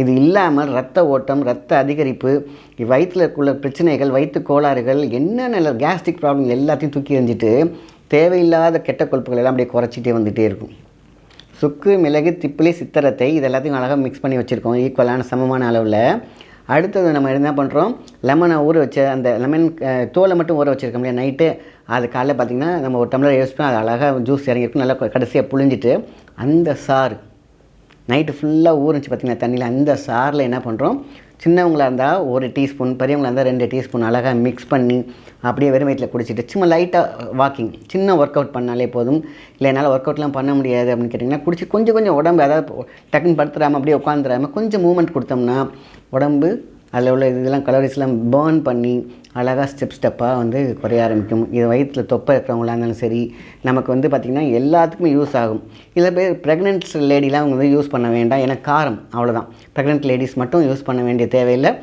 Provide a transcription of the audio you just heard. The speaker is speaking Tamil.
இது இல்லாமல் ரத்த ஓட்டம் ரத்த அதிகரிப்பு வயிற்றில் இருக்குள்ள பிரச்சனைகள் வயிற்று கோளாறுகள் என்னென்ன கேஸ்ட்ரிக் ப்ராப்ளம் எல்லாத்தையும் தூக்கி எறிஞ்சிட்டு தேவையில்லாத கெட்ட கொழுப்புகள் எல்லாம் அப்படியே குறைச்சிட்டே வந்துகிட்டே இருக்கும். சுக்கு மிளகு திப்பிலி சித்தரத்தை இது எல்லாத்தையும் அழகாக மிக்ஸ் பண்ணி வச்சுருக்கோம் ஈக்குவலான சமமான அளவில். அடுத்தது நம்ம என்ன பண்ணுறோம் லெமனை ஊற வச்ச அந்த லெமன் தோலை மட்டும் ஊற வச்சுருக்கோம் இல்லையா நைட்டு அது காலைல பார்த்திங்கன்னா நம்ம ஒரு டம்ளர் யூஸ் பண்ணி அது அழகாக ஜூஸ் இறங்கியிருக்கும். நல்லா கடைசியாக புழிஞ்சிட்டு அந்த சாறு நைட்டு ஃபுல்லாக ஊறிச்சு பார்த்திங்கன்னா தண்ணியில். அந்த சாரில் என்ன பண்ணுறோம் சின்னவங்களாக இருந்தால் ஒரு டீஸ்பூன் பெரியவங்களாக இருந்தால் ரெண்டு டீஸ்பூன் அழகாக மிக்ஸ் பண்ணி அப்படியே வெறும் வயிற்றில் குடிச்சிட்டு சும்மா லைட்டாக வாக்கிங் சின்ன ஒர்க் அவுட் பண்ணாலே போதும். இல்லை என்னால் ஒர்க் அவுட்லாம் பண்ண முடியாது அப்படின்னு கேட்டிங்கன்னா குடிச்சு கொஞ்சம் கொஞ்சம் உடம்பு அதாவது டக்குன்னு படுத்துடாமல் அப்படியே உட்காந்துடாமல் கொஞ்சம் மூமெண்ட் கொடுத்தோம்னா உடம்பு அதில் உள்ள இதெல்லாம் கலோரிஸ்லாம் பேர்ன் பண்ணி அழகாக ஸ்டெப் ஸ்டெப்பாக வந்து குறைய ஆரம்பிக்கும். இது வயிற்றில் தொப்பை இருக்கிறவங்களா இருந்தாலும் சரி நமக்கு வந்து பார்த்திங்கன்னா எல்லாத்துக்குமே யூஸ் ஆகும். இதில் பேர் ப்ரெக்னென்ட் லேடிலாம் அவங்க வந்து யூஸ் பண்ண வேண்டாம். ஏன்னா காரம் அவ்வளோதான் ப்ரெக்னென்ட் லேடிஸ் மட்டும் யூஸ் பண்ண வேண்டிய தேவையில்லை.